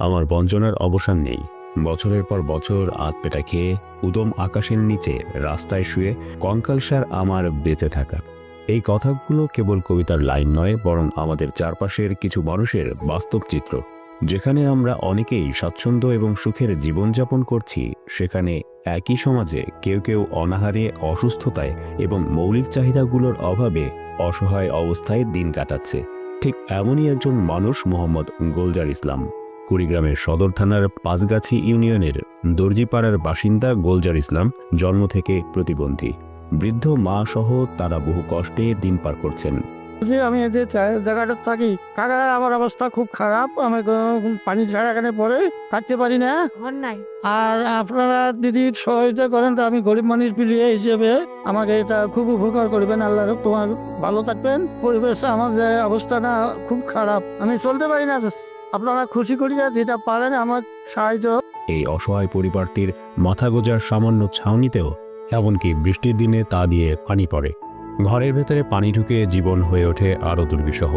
আমার বঞ্চনার অবসান নেই। বছরের পর বছর আত পেটা খেয়ে উদম আকাশের নিচে রাস্তায় শুয়ে কঙ্কালসার আমার বেঁচে থাকা। এই কথাগুলো কেবল কবিতার লাইন নয়, বরং আমাদের চারপাশের কিছু মানুষের বাস্তব চিত্র। যেখানে আমরা অনেকেই স্বাচ্ছন্দ্য এবং সুখের জীবনযাপন করছি, সেখানে একই সমাজে কেউ কেউ অনাহারে, অসুস্থতায় এবং মৌলিক চাহিদাগুলোর অভাবে অসহায় অবস্থায় দিন কাটাচ্ছে। ঠিক এমনই একজন মানুষ মোহাম্মদ গোলজার ইসলাম। কুড়িগ্রামের সদর থানার পাঁচগাছি ইউনিয়নের দর্জিপাড়ার বাসিন্দা গোলজার ইসলাম জন্ম থেকে প্রতিবন্ধী। বৃদ্ধ মা সহ তারা বহু কষ্টে দিন পার করছেন। যে আমি যে জায়গাটা থাকি কাকা আমার অবস্থা খুব খারাপ। আমি পানি ছাড়া এখানে পরে থাকতে পারি না। ঘর নাই। আর আপনারা যদি সহযোগিতা করেন তো আমি গরিব মানুষ বিলিয়ে হিসেবে আমাকে এটা খুব উপকার করবেন। আল্লাহ তোমার ভালো থাকবেন। পরিবেশ আমার যে অবস্থাটা খুব খারাপ। আমি চলতে পারি না আপনারা খুশি করিয়া যেটা পারেন আমার সাহায্য। এই অসহায় পরিবারটির মাথা গোজার সামান্য ছাউনিতেও এমনকি বৃষ্টির দিনে তা দিয়ে পানি পড়ে। ঘরের ভেতরে পানি ঢুকে জীবন হয়ে ওঠে আরও দুর্বিষহ।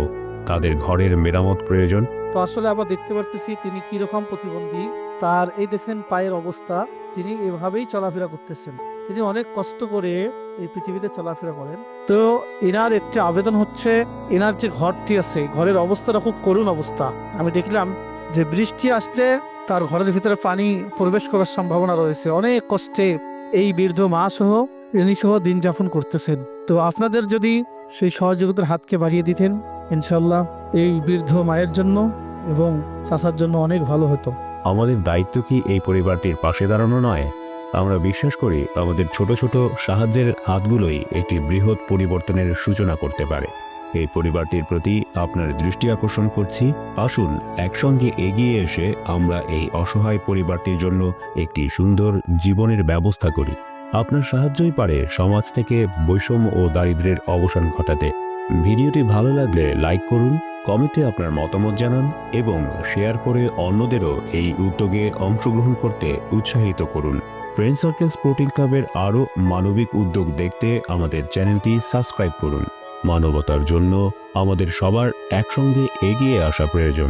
তাদের ঘরের মেরামত প্রয়োজন। তো আসলে আমরা দেখতে পারতেছি তিনি কীরকম প্রতিবন্ধী। তার এই দেখেন পায়ের অবস্থা তিনি এভাবেই চলাফেরা করতেছেন। তিনি অনেক কষ্ট করে এই পৃথিবীতে চলাফেরা করেন। তো এনার একটি আবেদন হচ্ছে, এনার যে ঘরটি আছে, ঘরের অবস্থাটা খুব করুণ অবস্থা। আমি দেখলাম যে বৃষ্টি আসলে তার ঘরের ভিতরে পানি প্রবেশ করার সম্ভাবনা রয়েছে। অনেক কষ্টে এই বৃদ্ধ মা সহ, ইনি সহ দিন যাপন করতেছেন। তো আপনাদের যদি সেই সহযোগিতার হাতকে বাড়িয়ে দিতেন ইনশাল্লাহ এই বৃদ্ধ মায়ের জন্য এবং চাষার জন্য অনেক ভালো হতো। আমাদের দায়িত্ব কি এই পরিবারটির পাশে দাঁড়ানো নয়? আমরা বিশ্বাস করি আমাদের ছোট ছোট সাহায্যের হাতগুলোই একটি বৃহৎ পরিবর্তনের সূচনা করতে পারে। এই পরিবারটির প্রতি আপনার দৃষ্টি আকর্ষণ করছি। আসুন, একসঙ্গে এগিয়ে এসে আমরা এই অসহায় পরিবারটির জন্য একটি সুন্দর জীবনের ব্যবস্থা করি। আপনার সাহায্যই পারে সমাজ থেকে বৈষম্য ও দারিদ্র্যের অবসান ঘটাতে। ভিডিওটি ভালো লাগলে লাইক করুন, কমেন্টে আপনার মতামত জানান এবং শেয়ার করে অন্যদেরও এই উদ্যোগে অংশগ্রহণ করতে উৎসাহিত করুন। ফ্রেন্ড সার্কেল স্পোর্টিং ক্লাবের আরও মানবিক উদ্যোগ দেখতে আমাদের চ্যানেলটি সাবস্ক্রাইব করুন। মানবতার জন্য আমাদের সবার একসঙ্গে এগিয়ে আসা প্রয়োজন।